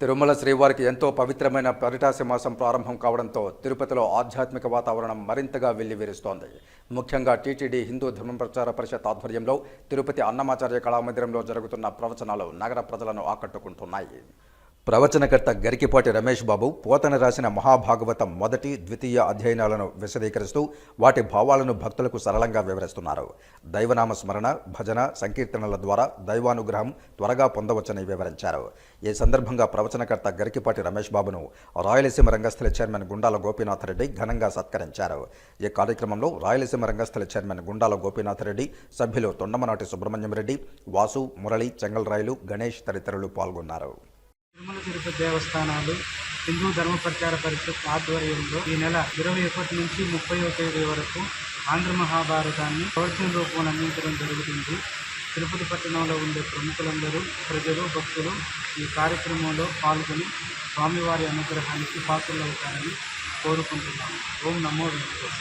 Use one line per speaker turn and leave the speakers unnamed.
తిరుమల శ్రీవారికి ఎంతో పవిత్రమైన పరిటాసి మాసం ప్రారంభం కావడంతో తిరుపతిలో ఆధ్యాత్మిక వాతావరణం మరింతగా వెల్లివిరుస్తోంది. ముఖ్యంగా టీటీడీ హిందూ ధర్మ ప్రచార పరిషత్ ఆధ్వర్యంలో తిరుపతి అన్నమాచార్య కళామందిరంలో జరుగుతున్న ప్రవచనాలు నగర ప్రజలను ఆకట్టుకుంటున్నాయి. ప్రవచనకర్త గరికిపాటి రమేష్ బాబు పోతన రాసిన మహాభాగవతం మొదటి ద్వితీయ అధ్యయనాలను విశదీకరిస్తూ వాటి భావాలను భక్తులకు సరళంగా వివరిస్తున్నారు. దైవనామ స్మరణ భజన సంకీర్తనల ద్వారా దైవానుగ్రహం త్వరగా పొందవచ్చని వివరించారు. ఈ సందర్భంగా ప్రవచనకర్త గరికిపాటి రమేష్ బాబును రాయలసీమ రంగస్థల చైర్మన్ గుండాల గోపీనాథ్ రెడ్డి ఘనంగా సత్కరించారు. ఈ కార్యక్రమంలో రాయలసీమ రంగస్థల చైర్మన్ గుండాల గోపీనాథ్ రెడ్డి సభ్యులు తొండమనాటి సుబ్రహ్మణ్యం రెడ్డి వాసు మురళి చెంగల్రాయలు గణేష్ తదితరులు పాల్గొన్నారు.
తిరుమల తిరుపతి దేవస్థానాలు హిందూ ధర్మ ప్రచార పరిషత్ ఆధ్వర్యంలో ఈ నెల ఇరవై ఒకటి నుంచి ముప్పై తేదీ వరకు ఆంధ్ర మహాభారతాన్ని ప్రవచన రూపంలో అందించడం జరుగుతుంది. తిరుపతి పట్టణంలో ఉండే ప్రముఖులందరూ ప్రజలు భక్తులు ఈ కార్యక్రమంలో పాల్గొని స్వామివారి అనుగ్రహానికి పాత్రలవుతారని కోరుకుంటున్నాము. ఓం నమో వెంకటేశ్వర